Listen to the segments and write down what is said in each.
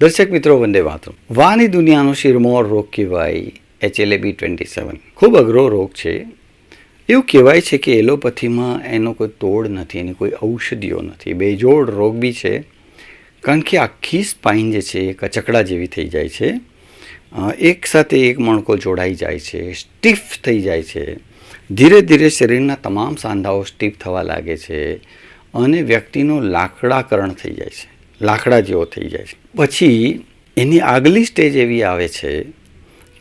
દર્શક મિત્રો, વંદે વાતો વાની દુનિયાનો શિરમોર રોગ કહેવાય એચએલએબી ટ્વેન્ટી સેવન ખૂબ અઘરો રોગ છે. એવું કહેવાય છે કે એલોપથીમાં એનો કોઈ તોડ નથી, એની કોઈ ઔષધિઓ નથી. બેજોડ રોગ બી છે. કારણ કે આખી સ્પાઇન જે છે એ કચકડા જેવી થઈ જાય છે. એક સાથે એક મણકો જોડાઈ જાય છે, સ્ટીફ થઈ જાય છે. ધીરે ધીરે શરીરના તમામ સાંધાઓ સ્ટીફ થવા લાગે છે અને વ્યક્તિનું લાકડાકરણ થઈ જાય છે. લાકડા જેવો થઈ જાય છે. પછી એની આગલી સ્ટેજ એવી આવે છે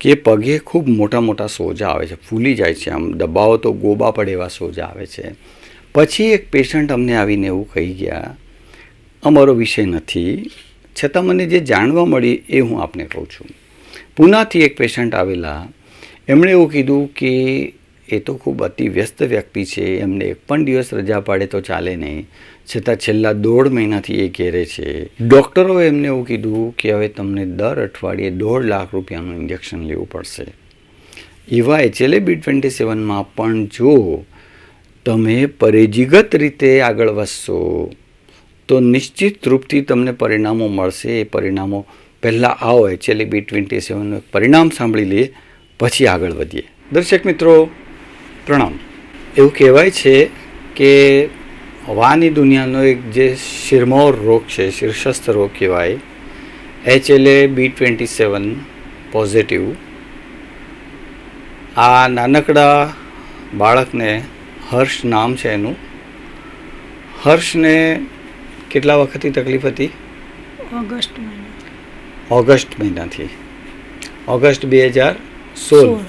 કે પગે ખૂબ મોટા મોટા સોજા આવે છે. ફૂલી જાય છે આમ, દબાવો તો ગોબા પડે એવા સોજા આવે છે. પછી એક પેશન્ટ અમને આવીને એવું કહી ગયા, અમારો વિષય નથી. છતાં મને જે જાણવા મળી એ હું આપને કહું છું. પૂનાથી એક પેશન્ટ આવેલા. એમણે એવું કીધું કે, એ તો ખૂબ અતિ વ્યસ્ત વ્યક્તિ છે. એમને એક પણ દિવસ રજા પાડે તો ચાલે નહીં. છતાં છેલ્લા દોઢ મહિનાથી એ ઘેરે છે, ડૉક્ટરોએ એમને એવું કીધું કે હવે તમને દર અઠવાડિયે દોઢ લાખ રૂપિયાનું ઇન્જેક્શન લેવું પડશે. એવા એચએલએ બી ટ્વેન્ટી સેવનમાં પણ જો તમે પરેજીગત રીતે આગળ વધશો, તો નિશ્ચિત રૂપથી તમને પરિણામો મળશે. એ પરિણામો પહેલાં આવો એચએલએ બી ટ્વેન્ટી સેવનનું પરિણામ સાંભળી લઈએ, પછી આગળ વધીએ. દર્શક મિત્રો, પ્રણામ. એવું કહેવાય છે કે વાની દુનિયાનો એક જે શિરમોર રોગ છે શીર્ષસ્થ રોગ કહેવાય એચએલએ બી ટ્વેન્ટી સેવન પોઝિટિવ. આ નાનકડા બાળકને હર્ષ નામ છે એનું. હર્ષને કેટલા વખતથી તકલીફ હતી? ઓગસ્ટ મહિનો ઓગસ્ટ મહિનાથી. ઓગસ્ટ બે હજાર સોળ. સોળ.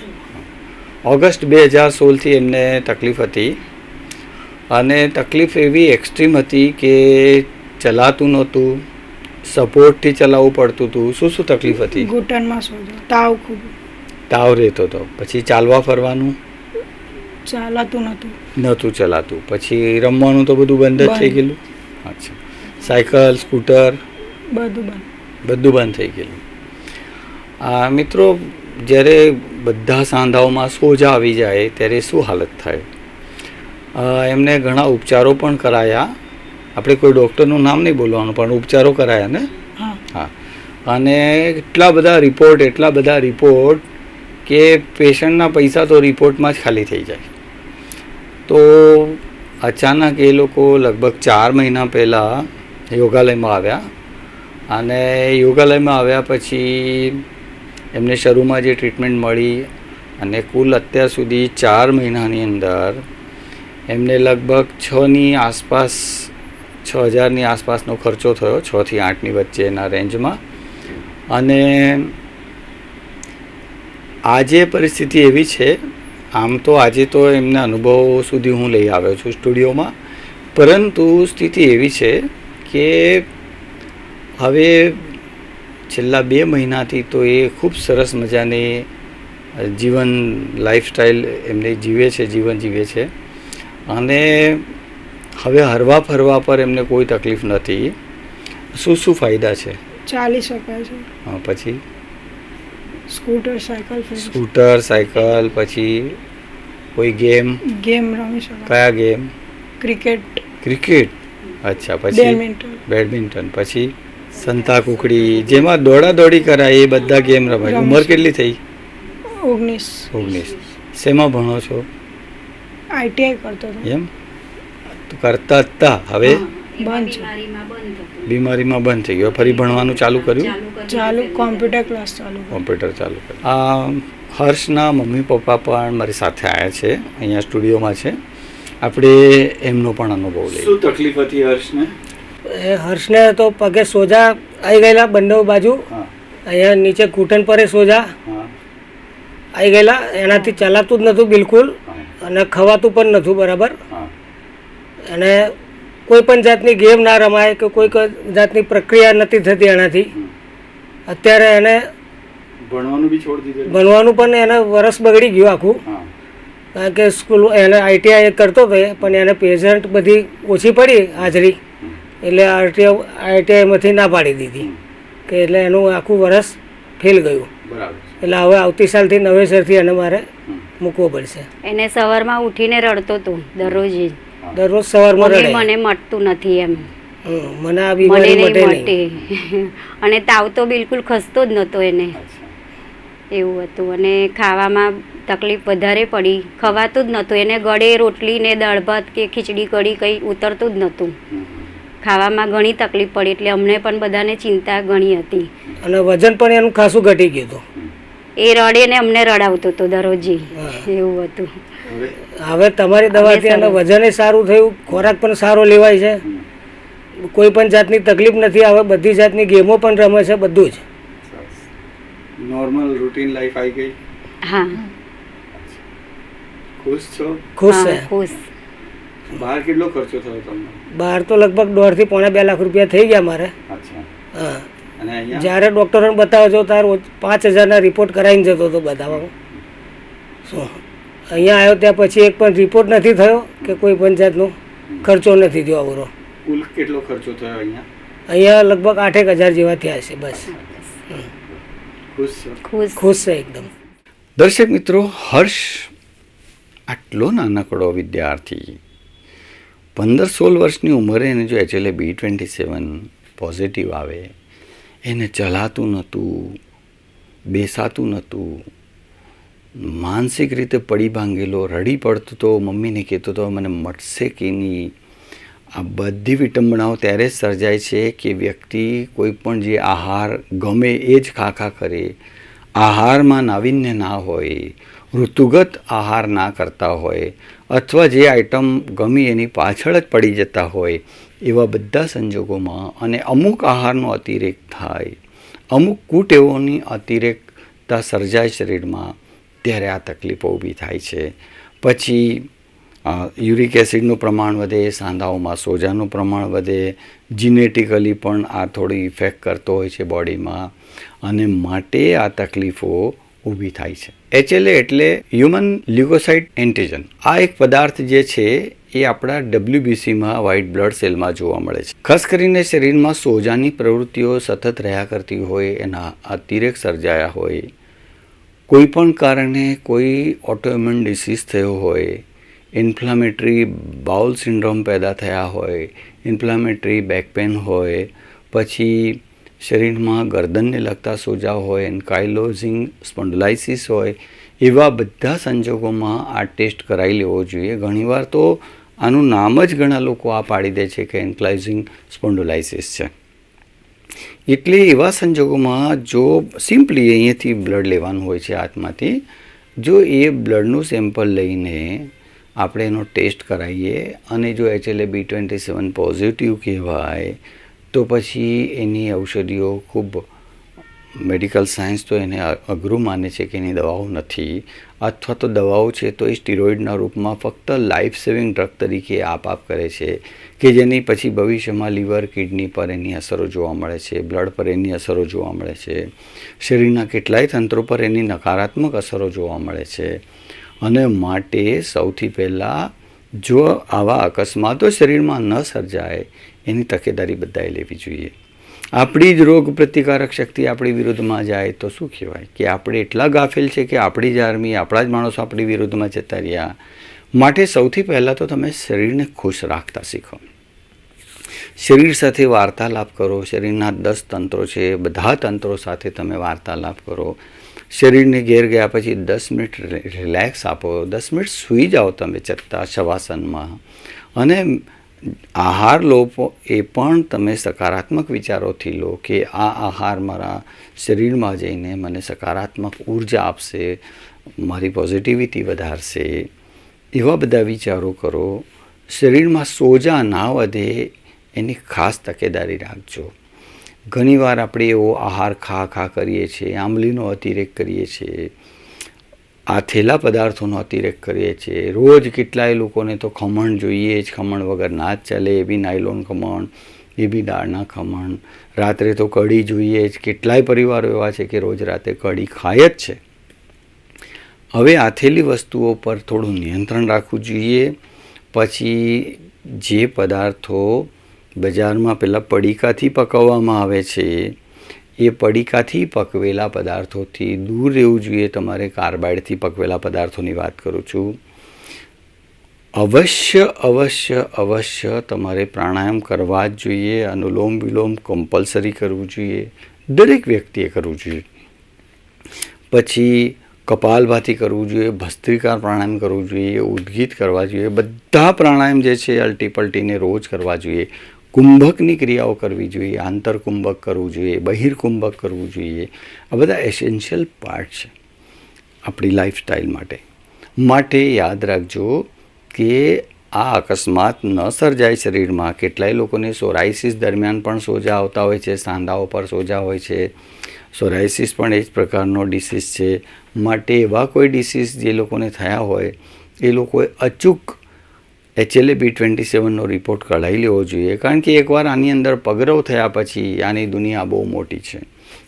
ઓગસ્ટ બે હજાર સોળથી એમને તકલીફ હતી. અને તકલીફ એવી એક્સ્ટ્રીમ હતી કે ચલાતું નહોતું સપોર્ટથી ચલાવવું પડતું હતું. શું શું તકલીફ હતી? ઘૂંટણમાં સોજો તાવ ખૂબ. તાવ રહેતો હતો. પછી ચાલવા ફરવાનું? ચાલાતું નહોતું. નહોતું ચલાતું. પછી રમવાનું તો બધું બંધ જ થઈ. ગયેલું? અચ્છા. Cycle scooter? બધું બંધ. બધું બંધ થઈ ગયેલું. આ મિત્રો જ્યારે બધા સાંધાઓમાં સોજા આવી જાય ત્યારે શું હાલત થાય? એમને ઘણા ઉપચારો પણ કરાયા. આપણે કોઈ ડૉક્ટરનું નામ નહીં બોલવાનું પણ ઉપચારો કરાયા ને? હા. હા. અને એટલા બધા રિપોર્ટ એટલા બધા રિપોર્ટ કે પેશન્ટના પૈસા તો રિપોર્ટમાં જ ખાલી થઈ જાય. તો અચાનક એ લોકો લગભગ ચાર મહિના પહેલાં યોગાલયમાં આવ્યા. અને યોગાલયમાં આવ્યા પછી એમને શરૂમાં જે ટ્રીટમેન્ટ મળી અને કુલ અત્યાર સુધી ચાર મહિનાની અંદર એમને લગભગ છની આસપાસ છ હજારની આસપાસનો ખર્ચો થયો, છથી આઠની વચ્ચેના રેન્જમાં. અને આજે પરિસ્થિતિ એવી છે, આમ તો આજે તો એમના અનુભવો સુધી હું લઈ આવ્યો છું સ્ટુડિયોમાં, પરંતુ સ્થિતિ એવી છે કે હવે છેલ્લા બે મહિનાથી તો એ ખૂબ સરસ મજાની જીવન લાઈફસ્ટાઈલ એમને જીવે છે, જીવન જીવે છે. અને હવે હરવા ફરવા પર એમને કોઈ તકલીફ નથી. શું શું ફાયદા છે? ચાલી શકાય છે. હા, પછી? સ્કૂટર સાયકલ સ્કૂટર સાયકલ પછી કોઈ ગેમ? ગેમ રમી શકાય કયા ગેમ? ક્રિકેટ. ક્રિકેટ? અચ્છા પછી? બેડમિન્ટન. બેડમિન્ટન. પછી? સંતા કુકડી. જેમાં દોડા દોડી કરાય એ બધા ગેમ રમાય. ઉંમર કેટલી થઈ? ઓગણીસ. ઓગણીસ. શેમાં ભણો છો? આઈટીઆઈ કરતો હતો. એમ? કરતા હતા હવે? બંધ છે. બીમારીમાં બંધ થઈ ગયો. ફરી ભણવાનું ચાલુ કર્યું? ચાલુ કોમ્પ્યુટર ક્લાસ ચાલુ કોમ્પ્યુટર ચાલુ કર્યું. આ હર્ષના મમ્મી પપ્પા પણ મારી સાથે આવ્યા છે. અહીંયા સ્ટુડિયોમાં છે. આપણે એમનો પણ અનુભવ લઈએ. શું તકલીફ હતી હર્ષને? એ હર્ષને તો પગે સોજા આવી ગયેલા બંને બાજુ. અહીંયા નીચે ઘૂંટણ પર સોજા. આવી ગયેલા. એનાથી ચલાતું જ નહોતું બિલકુલ. અને ખવાતું પણ નથી બરાબર? અને કોઈ પણ જાતની ગેમ ના રમાય કે કોઈ જાતની પ્રક્રિયા નથી થતી એનાથી. અત્યારે એને ભણવાનું બી છોડી દીધું. ભણવાનું પણ એને વરસ બગડી ગયું આખું. કારણ કે સ્કૂલ એને આઈટીઆઈ કરતો હતો પણ એને પેશન્ટ બધી ઓછી પડી હાજરી. એટલે આરટીઆઈ આઈટીઆઈમાંથી ના પાડી દીધી. કે એટલે એનું આખું વરસ ફેલ ગયું. બરાબર. એટલે હવે આવતી સાલથી નવેસરથી એને મારે મૂકવો પડશે. એને સવારમાં ઉઠીને રડતો હતો દરરોજ જ. દરરોજ સવારમાં રડે? મને મટતું નથી એમ. મને આ બીમારી મટે નહીં. અને તાવ તો બિલકુલ ખસતો જ નહોતો એને. એવું હતું. અને ખાવામાં તકલીફ વધારે પડી. ખવાતું જ નહોતું એને ગળે રોટલી ને દાળ ભાત કે ખીચડી કઢી કંઈ ઉતરતું જ નહોતું ખાવામાં ઘણી તકલીફ પડી. એટલે અમને પણ બધાને ચિંતા ઘણી હતી. અને વજન પણ એનું ખાસું ઘટી ગયું હતું. એ રડે ને અમને રડાવતો હતો દરરોજે. એવું હતું. હવે હવે તમારી દવાથી હવે એનું વજન સારું થયું ખોરાક પણ સારો લેવાય છે. કોઈ પણ જાતની તકલીફ નથી આવે બધી જાતની ગેમો પણ રમે છે બધું જ. નોર્મલ રૂટીન લાઈફ આવી ગઈ. હા. ખુશ છો? ખુશ છે. ખુશ. બહાર કેટલો ખર્ચો થયો તમને? બહાર તો લગભગ દોઢથી પોણા બે લાખ રૂપિયા થઈ ગયા મારે. અચ્છા. હા. જ્યારે ડૉક્ટરોને બતાવો છો ત્યારે પાંચ હજારના રિપોર્ટ કરાવીને જતો હતો બતાવવાનો શું? અહીંયા આવ્યો ત્યાં પછી એક પણ રિપોર્ટ નથી થયો કે કોઈ પણ જાતનો ખર્ચો નથી થયો આવરો. કુલ કેટલો ખર્ચો થયો અહીંયા? અહીંયા લગભગ આઠેક હજાર જેવા થયા છે બસ. ખુશ ખુશ. ખુશ છે એકદમ. દર્શક મિત્રો હર્ષ આટલો નાનકડો વિદ્યાર્થી પંદર સોળ વર્ષની ઉંમરે એને જો એચએલએ બી ટ્વેન્ટી સેવન પોઝિટિવ આવે એને ચલાતું નહોતું, બેસાતું નહોતું. માનસિક રીતે પડી ભાંગેલો, રડી પડતો તો મમ્મીને કહેતો હતો, મને મટશે કે નહીં? આ બધી વિટંબણાઓ ત્યારે જ સર્જાય છે કે વ્યક્તિ કોઈ પણ જે આહાર ગમે એ જ ખા ખા કરે. આહારમાં નાવીન્ય ના હોય, ઋતુગત આહાર ના કરતા હોય, અથવા જે આઈટમ ગમી એની પાછળ જ પડી જતા હોય એવા બધા સંજોગોમાં અને અમુક આહારનો અતિરેક થાય, અમુક કુટેવોની અતિરેકતા સર્જાય શરીરમાં, ત્યારે આ તકલીફો ઊભી થાય છે. પછી યુરિક એસિડનું પ્રમાણ વધે, સાંધાઓમાં સોજાનું પ્રમાણ વધે, જીનેટિકલી પણ આ થોડી ઇફેક્ટ કરતો હોય છે બોડીમાં. અને માટે આ તકલીફો ઊભી થાય છે. એચએલએ એટલે હ્યુમન લ્યુકોસાઇડ એન્ટીજન આ એક પદાર્થ જે છે, એ આપણા ડબ્લ્યુબીસીમાં વ્હાઇટ બ્લડ સેલમાં જોવા મળે છે. ખાસ કરીને શરીરમાં સોજાની પ્રવૃત્તિઓ સતત રહ્યા કરતી હોય, એના અતિરેક સર્જાયા હોય, કોઈ પણ કારણે કોઈ ઓટોઇમ્યુન ડિસીઝ થયો હોય ઇન્ફ્લામેટરી બાઉલ સિન્ડ્રોમ પેદા થયા હોય ઇન્ફ્લામેટરી બેક પેન હોય, પછી શરીરમાં ગરદનને લગતા સોજા હોય, એન્કાઇલોઝિંગ સ્પોન્ડલાઇસિસ હોય, એવા બધા સંજોગોમાં આ ટેસ્ટ કરાવી લેવો જોઈએ. ઘણીવાર તો આનું નામ જ ઘણા લોકો આ પાડી દે છે કે એન્કલાઇઝિંગ સ્પોન્ડોલાઇસિસ છે. એટલે એવા સંજોગોમાં જો સિમ્પલી અહીંયાથી બ્લડ લેવાનું હોય છે હાથમાંથી, જો એ બ્લડનું સેમ્પલ લઈને આપણે એનો ટેસ્ટ કરાવીએ અને જો એચએલએ બી ટ્વેન્ટી સેવન પોઝિટિવ કહેવાય તો પછી એની ઔષધિઓ ખૂબ મેડિકલ સાયન્સ તો એને અઘરું માને છે કે એની દવાઓ નથી. અથવા તો દવાઓ છે તો એ સ્ટીરોઇડના રૂપમાં ફક્ત લાઈફ સેવિંગ ડ્રગ તરીકે આપ આપ કરે છે, કે જેની પછી ભવિષ્યમાં લીવર કિડની પર એની અસરો જોવા મળે છે બ્લડ પર એની અસરો જોવા મળે છે. શરીરના કેટલાય તંત્રો પર એની નકારાત્મક અસરો જોવા મળે છે. અને માટે સૌથી પહેલાં જો આવા અકસ્માતો શરીરમાં ન સર્જાય, એની તકેદારી બધાએ લેવી જોઈએ. આપણી જ રોગ પ્રતિકારક શક્તિ આપણી વિરુદ્ધમાં જાય તો શું કહેવાય? કે આપણે એટલા ગાફેલ છે કે આપણી જ આર્મી, આપણા જ માણસો આપણી વિરુદ્ધમાં જતા રહ્યા. માટે સૌથી પહેલાં તો તમે શરીરને ખુશ રાખતા શીખો. શરીર સાથે વાર્તાલાપ કરો, શરીરના દસ તંત્રો છે, બધા તંત્રો સાથે તમે વાર્તાલાપ કરો. શરીરને ઘેર ગયા પછી દસ મિનિટ રિલેક્સ આપો, દસ મિનિટ સૂઈ જાઓ તમે ચત્તા, શવાસનમાં. અને આહાર લો એ પણ તમે સકારાત્મક વિચારોથી લો કે આ આહાર મારા શરીરમાં જઈને મને સકારાત્મક ઊર્જા આપશે, મારી પોઝિટિવિટી વધારશે. એવા બધા વિચારો કરો. શરીરમાં સોજા ના વધે એની ખાસ તકેદારી રાખજો. ઘણીવાર આપણે એવો આહાર ખા ખા કરીએ છીએ, આંબલીનો અતિરેક કરીએ છીએ, આ થેલા પદાર્થોનો અતિરેક કરીએ છીએ. રોજ કેટલાય લોકોને તો ખમણ જોઈએ જ, ખમણ વગર ના જ ચાલે, એ બી નાયલોન ખમણ, એ બી દાળના ખમણ. રાત્રે તો કઢી જોઈએ જ. કેટલાય પરિવારો એવા છે કે રોજ રાતે કઢી ખાય જ છે. હવે આથેલી વસ્તુઓ પર થોડું નિયંત્રણ રાખવું જોઈએ. પછી જે પદાર્થો બજારમાં પેલા પડીકાથી પકવવામાં આવે છે. એ પડીકાથી પકવેલા પદાર્થોથી દૂર રહેવું જોઈએ. તમારે કાર્બાઇડથી પકવેલા પદાર્થોની વાત કરું છું. અવશ્ય અવશ્ય અવશ્ય તમારે પ્રાણાયામ કરવા જ જોઈએ. અનુલોમ વિલોમ કમ્પલસરી કરવું જોઈએ. દરેક વ્યક્તિએ કરવું જોઈએ. પછી કપાલભાતી કરવું જોઈએ, ભસ્ત્રિકાર પ્રાણાયામ કરવું જોઈએ, ઉદ્ગીત કરવા જોઈએ. બધા પ્રાણાયામ જે છે અલટી પલટીને રોજ કરવા જોઈએ. કુંભકની ક્રિયાઓ કરવી જોઈએ, આંતરકુંભક કરવું જોઈએ, બહિર્કુંભક કરવું જોઈએ. આ બધા એસેન્શિયલ પાર્ટ છે આપણી લાઈફસ્ટાઈલ માટે. માટે યાદ રાખજો કે આ અકસ્માત ન સર્જાય શરીરમાં. કેટલાય લોકોને સોરાઇસિસ દરમિયાન પણ સોજા આવતા હોય છે, સાંધાઓ પર સોજા હોય છે. સોરાઇસિસ પણ એ જ પ્રકારનો ડિસીઝ છે. માટે એવા કોઈ ડિસીઝ જે લોકોને થયા હોય, એ લોકોએ અચૂક એચએલએ બી ટ્વેન્ટી સેવનનો રિપોર્ટ કઢાવી લેવો જોઈએ. કારણ કે એકવાર આની અંદર પગરવ થયા પછી આની દુનિયા બહુ મોટી છે.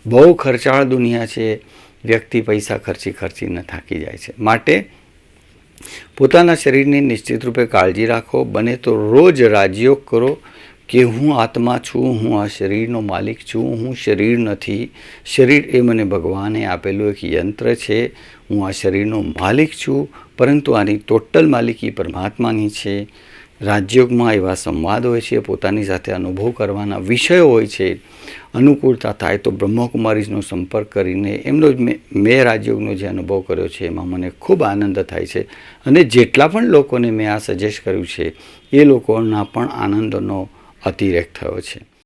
બહુ ખર્ચાળ દુનિયા છે. વ્યક્તિ પૈસા ખર્ચી ખર્ચીને થાકી જાય છે. માટે પોતાના શરીરની નિશ્ચિત રૂપે કાળજી રાખો. બને તો રોજ રાજયોગ કરો. કે હું આત્મા છું, હું આ શરીરનો માલિક છું, હું શરીર નથી. શરીર એ મને ભગવાને આપેલું એક યંત્ર છે. હું આ શરીરનો માલિક છું, પરંતુ આની ટોટલ માલિકી પરમાત્માની છે. રાજયોગમાં એવા સંવાદ હોય છે, પોતાની સાથે અનુભવ કરવાના વિષયો હોય છે. અનુકૂળતા થાય તો બ્રહ્મકુમારીનો સંપર્ક કરીને એમનો જ મેં રાજયોગનો જે અનુભવ કર્યો છે, એમાં મને ખૂબ આનંદ થાય છે. અને જેટલા પણ લોકોને મેં આ સજેસ્ટ કર્યું છે, એ લોકોના પણ આનંદનો અતિરેક થયો છે.